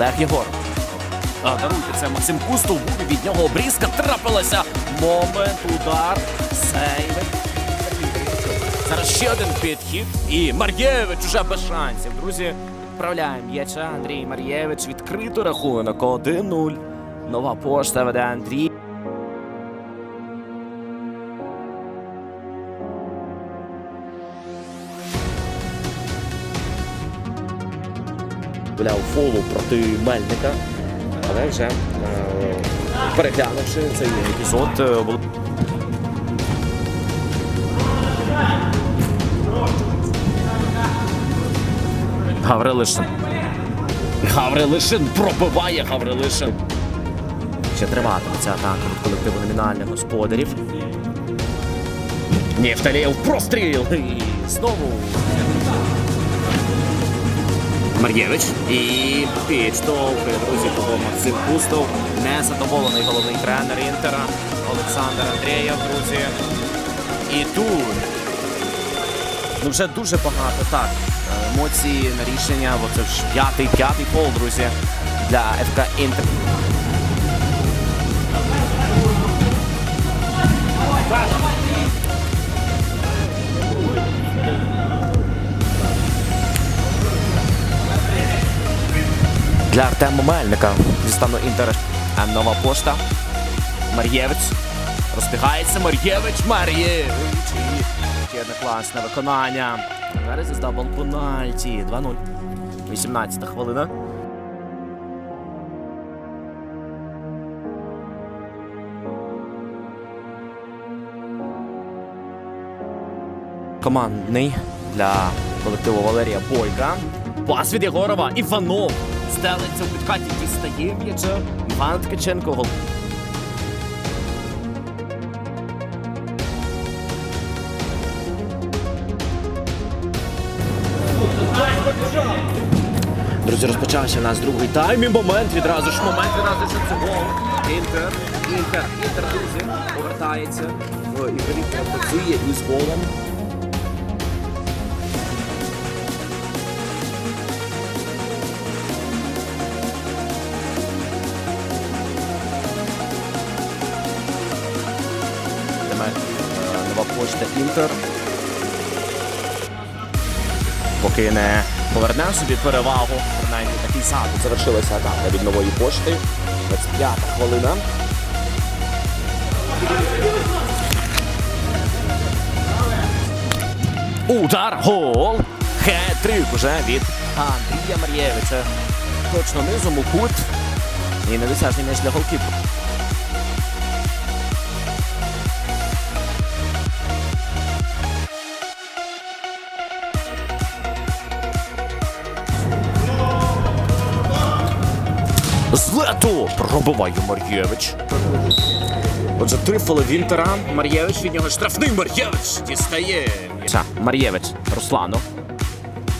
Лех Єгор. А, даруйте, це Максим Кустов. Буде від нього обрізка. Трапилася. Момент, удар. Сейвик. Зараз ще один підхід. І Мар'євич уже без шансів. Друзі, відправляємо м'яча. Андрій Мар'євич. Відкрито рахунок 1-0. Нова пошта веде Андрій. Гуляв фолу проти Мельника, але вже е, переглянувши цей епізод, е, Гаврилишин. Гаврилишин пробиває Гаврилишин. ще триватиме ця атака від колективу номінальних господарів. Нефталєв простріл. І знову. Мар'євич. І підштовхує, друзі, того Максим Кустов. Незадоволений головний тренер Інтера Олександр Андрієв, друзі. І тут. Ну вже дуже багато так. Емоції на рішення. Бо це ж п'ятий, п'ятий пол, друзі, для ФК Інтер. Для Артема Мельника зі стану Інтер. Нова пошта. Мар'євич. Розбігається Мар'євич. Мар'євич. Ще одне класне виконання. Зараз із дабл пенальті. 2-0. 18 хвилина. Командний для колективу Валерія Бойка. Пас від Єгорова. Іванов. Стелиться у підкаті, дістає м'яча. Іван Ткаченко. Гол. Друзі, розпочався у другий тайм. І момент відразу ж момент відразу ж це гол. Інтер, інтер, інтер, друзі, повертається в ігрові працює із голом. Почта Інтер. Поки не поверне собі перевагу, принаймні такий задум. Завершилася атака від нової пошти. 25 хвилина. Удар, гол! Хет-трик уже від Андрія Мар'євича. Точно низом у кут. І недосяжний м'яч для голкіпера. З лету пробиває Мар'євич. Отже, трифоли Вінтера. Мар'євич від нього штрафний Мар'євич дістає. Ця, Мар'євич, Руслану.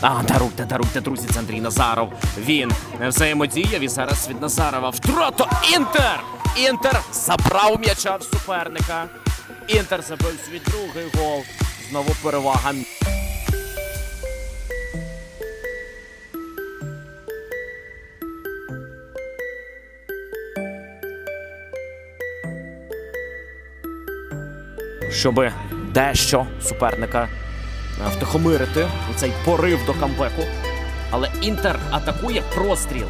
А, даруйте, даруйте, друзі, це Андрій Назаров. Він взаємодіяв і зараз від Назарова. Втрата Інтер! Інтер забрав м'яча в суперника. Інтер забив свій другий гол. Знову перевага. Щоб дещо суперника е, втихомирити у цей порив до камбеку. Але Інтер атакує простріл.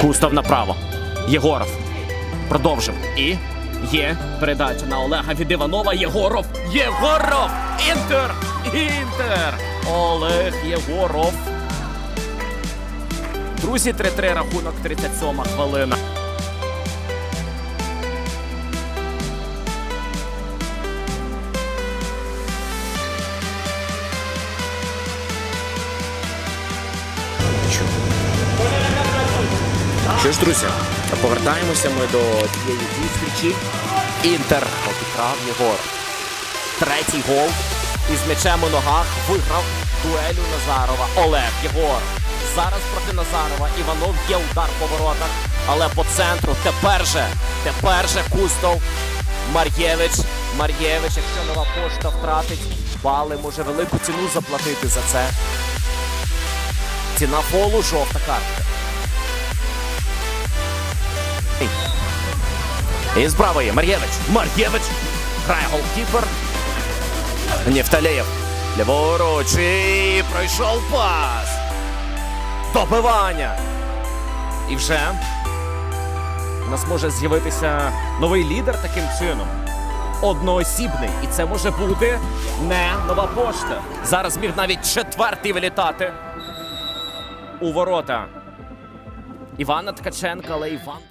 Кустав направо. Єгоров. Продовжив. І є передача на Олега від Іванова. Єгоров. Єгоров! Інтер! Інтер! Олег Єгоров. Друзі, 3-3 рахунок, 37 хвилина. Що ж, друзі, повертаємося ми до тієї зустрічі. Інтер обікрав Єгор. Третій гол із м'ячем у ногах виграв дуелю Назарова. Олег Єгор. Зараз проти Назарова Іванов є удар по воротах, але по центру тепер же, тепер же Кустов. Мар'євич. Мар'євич, якщо нова пошта втратить, бали може велику ціну заплатити за це. Ціна фолу, жовта картка. І з правої Мар'євич. Мар'євич. Грає голкіпер. Нефталеєв. Ліворуч. І пройшов пас. Добивання. І вже у нас може з'явитися новий лідер таким чином. Одноосібний. І це може бути не нова пошта. Зараз міг навіть четвертий вилітати у ворота. Івана Ткаченка, але Іван.